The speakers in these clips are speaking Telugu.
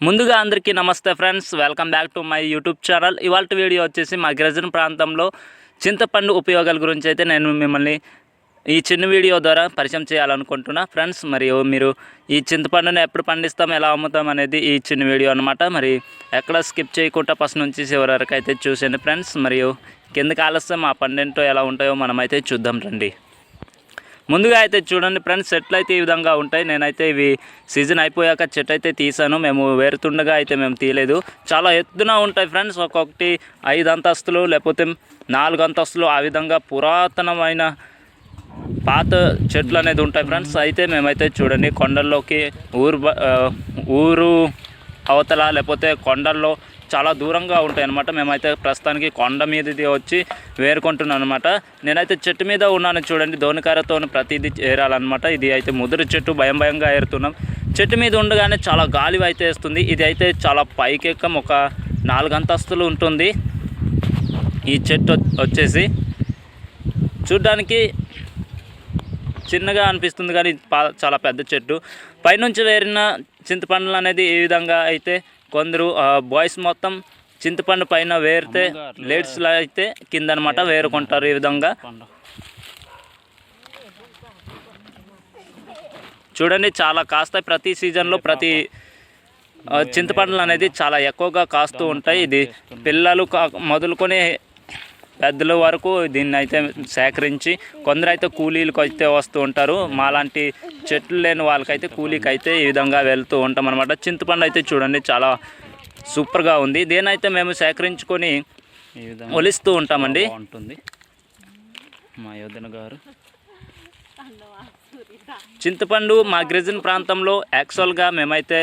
ముందుగా అందరికీ నమస్తే friends welcome back to my YouTube channel. ఇవాళ వీడియో వచ్చేసి మా గిరిజన ప్రాంతంలో చింతపండు ఉపయోగాల గురించి అయితే నేను మిమ్మల్ని ఈ చిన్న వీడియో ద్వారా పరిచయం చేయాలనుకుంటున్నా. ఫ్రెండ్స్ మరియు మీరు ఈ చింతపండుని ఎప్పుడు పండిస్తాం ఎలా అమ్ముతాం అనేది ఈ చిన్న వీడియో అనమాట మరి ఎక్కడ స్కిప్ చేయకుండా ఫస్ట్ నుంచి చివరి వరకు అయితే చూసేయండి ఫ్రెండ్స్. మరియు కిందకి ఆలస్యం ఆ పండేంటో ఎలా ఉంటాయో మనమైతే చూద్దాం రండి. ముందుగా అయితే చూడండి ఫ్రెండ్స్ చెట్లు అయితే ఈ విధంగా ఉంటాయి. నేనైతే ఇవి సీజన్ అయిపోయాక చెట్టు అయితే తీసాను మేము వేరుతుండగా అయితే మేము తీయలేదు. చాలా ఎత్తున ఉంటాయి ఫ్రెండ్స్. ఒక్కొక్కటి ఐదు అంతస్తులు లేకపోతే నాలుగు అంతస్తులు ఆ విధంగా పురాతనమైన పాత చెట్లు అనేది ఉంటాయి ఫ్రెండ్స్. అయితే మేమైతే చూడండి కొండల్లోకి ఊరు ఊరు అవతల లేకపోతే కొండల్లో చాలా దూరంగా ఉంటాయి అనమాట మేమైతే ప్రస్తుతానికి కొండ మీదది వచ్చి వేరుకుంటున్నాను అనమాట నేనైతే చెట్టు మీద ఉన్నాను చూడండి. దోనికారతో ప్రతిదీ ఏరాలన్నమాట. ఇది అయితే ముదురు చెట్టు. భయం భయంగా ఏరుతున్నాం. చెట్టు మీద ఉండగానే చాలా గాలి అయితే వేస్తుంది. ఇది అయితే చాలా పైకెక్కం. ఒక నాలుగు అంతస్తులు ఉంటుంది. ఈ చెట్టు వచ్చేసి చూడ్డానికి చిన్నగా అనిపిస్తుంది కానీ పా- చాలా పెద్ద చెట్టు. పైనుంచి వేరిన చింతపండులు అనేది ఈ విధంగా అయితే కొందరు బాయ్స్ మొత్తం చింతపండు పైన వేరితే లేడీస్లో అయితే కింద అనమాట వేరుకుంటారు ఈ విధంగా. చూడండి చాలా కాస్తాయి. ప్రతి సీజన్లో ప్రతి చింతపండులు అనేది చాలా ఎక్కువగా కాస్తూ ఉంటాయి. ఇది పిల్లలు మొదలుకొని పెద్దల వరకు దీన్ని అయితే సేకరించి కొందరు అయితే కూలీలకు అయితే వస్తూ ఉంటారు. మాలాంటి చెట్లు లేని వాళ్ళకైతే కూలీకి అయితే ఈ విధంగా వెళ్తూ ఉంటాం అనమాట చింతపండు అయితే చూడండి చాలా సూపర్గా ఉంది. దేనైతే మేము సేకరించుకొని ఒలిస్తూ ఉంటామండి. బాగుంటుంది. మా యోధన గారు. చింతపండు మా గిరిజన ప్రాంతంలో యాక్చువల్గా మేమైతే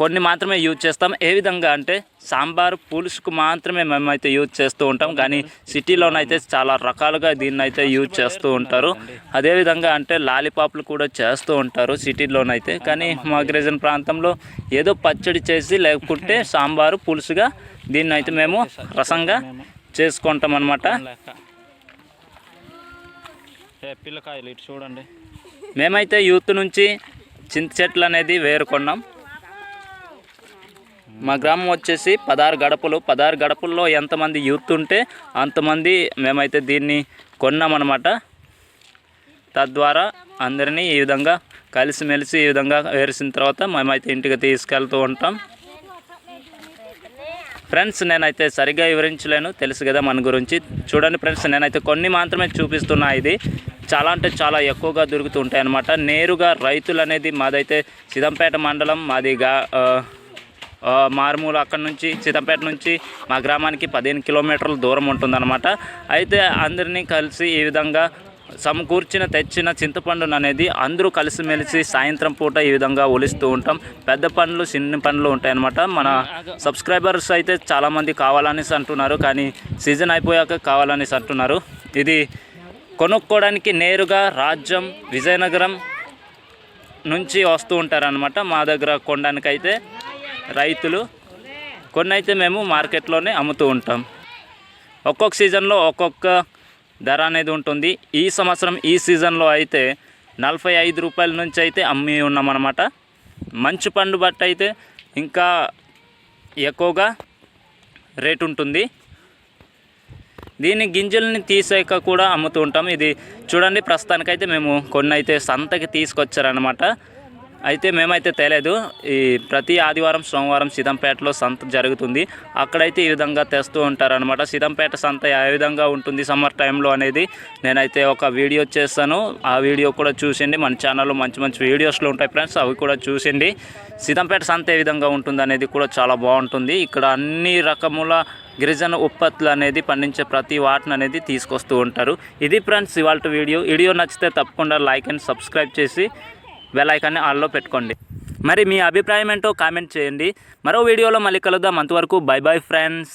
కొన్ని మాత్రమే యూజ్ చేస్తాం. ఏ విధంగా అంటే సాంబార్ పులుసుకు మాత్రమే మేమైతే యూజ్ చేస్తూ ఉంటాం. కానీ సిటీలోనైతే చాలా రకాలుగా దీన్ని అయితే యూజ్ చేస్తూ ఉంటారు. అదేవిధంగా అంటే లాలీపాప్లు కూడా చేస్తూ ఉంటారు సిటీలోనైతే. కానీ మా గిరిజన ప్రాంతంలో ఏదో పచ్చడి చేసి లేకుంటే సాంబారు పులుసుగా దీన్ని అయితే మేము రసంగా చేసుకుంటాం అనమాట పిల్లకాయలు ఇటు చూడండి. మేమైతే యూత్ నుంచి చింత చెట్లు అనేది వేరుకున్నాం. మా గ్రామం వచ్చేసి పదహారు గడపలు. పదహారు గడపల్లో ఎంతమంది యూత్ ఉంటే అంతమంది మేమైతే దీన్ని కొన్నామన్నమాట. తద్వారా అందరినీ ఈ విధంగా కలిసిమెలిసి ఈ విధంగా వేసిన తర్వాత మేమైతే ఇంటికి తీసుకెళ్తూ ఉంటాం. ఫ్రెండ్స్ నేనైతే సరిగ్గా వివరించలేను. తెలుసు కదా మన గురించి. చూడండి ఫ్రెండ్స్ నేనైతే కొన్ని మాత్రమే చూపిస్తున్నా ఇది. చాలా అంటే చాలా ఎక్కువగా దొరుకుతుంటాయి అన్నమాట నేరుగా రైతులు అనేది మాదైతే సిదంపేట మండలం మాదిగా మారుమూల అక్కడ నుంచి సీతంపేట నుంచి మా గ్రామానికి పదిహేను కిలోమీటర్ల దూరం ఉంటుందన్నమాట. అయితే అందరినీ కలిసి ఈ విధంగా సమకూర్చిన తెచ్చిన చింతపండును అనేది అందరూ కలిసిమెలిసి సాయంత్రం పూట ఈ విధంగా ఒలిస్తూ ఉంటాం. పెద్ద పండ్లు చిన్న పండ్లు ఉంటాయన్నమాట. మన సబ్స్క్రైబర్స్ అయితే చాలామంది కావాలనేసి అంటున్నారు. కానీ సీజన్ అయిపోయాక కావాలనేసి అంటున్నారు. ఇది కొనుక్కోవడానికి నేరుగా రాజ్యం విజయనగరం నుంచి వస్తూ ఉంటారనమాట మా దగ్గర కొనడానికైతే రైతులు. కొన్ని అయితే మేము మార్కెట్లోనే అమ్ముతూ ఉంటాం. ఒక్కొక్క సీజన్లో ఒక్కొక్క ధర అనేది ఉంటుంది. ఈ సంవత్సరం ఈ సీజన్లో అయితే నలభై ఐదు రూపాయల నుంచి అయితే అమ్మి ఉన్నామన్నమాట. మంచు పండు బట్టి అయితే ఇంకా ఎక్కువగా రేట్ ఉంటుంది. దీని గింజల్ని తీసాక కూడా అమ్ముతూ ఉంటాం. ఇది చూడండి ప్రస్తుతానికైతే మేము కొన్ని అయితే సంతకి తీసుకొచ్చారనమాట అయితే మేమైతే తెలియదు ఈ ప్రతి ఆదివారం సోమవారం సీతంపేటలో సంత జరుగుతుంది. అక్కడైతే ఈ విధంగా తెస్తూ ఉంటారనమాట సీతంపేట సంత ఏ విధంగా ఉంటుంది సమ్మర్ టైంలో అనేది నేనైతే ఒక వీడియో చేస్తాను ఆ వీడియో కూడా చూసిండి మన ఛానల్లో మంచి మంచి వీడియోస్లో ఉంటాయి ఫ్రెండ్స్ అవి కూడా చూసిండి సీతంపేట సంత ఏ విధంగా ఉంటుంది అనేది కూడా చాలా బాగుంటుంది. ఇక్కడ అన్ని రకముల గిరిజన ఉత్పత్తులు అనేది పండించే ప్రతి వాటిని అనేది తీసుకొస్తూ ఉంటారు. ఇది ఫ్రెండ్స్ ఇవాళ వీడియో. వీడియో నచ్చితే తప్పకుండా లైక్ అండ్ సబ్స్క్రైబ్ చేసి బెల్ ఐకాన్ని ఆన్లో పెట్టుకోండి. మరి మీ అభిప్రాయం ఏంటో కామెంట్ చేయండి. మరో వీడియోలో మళ్ళీ కలుద్దాం. అంతవరకు బై బై ఫ్రెండ్స్.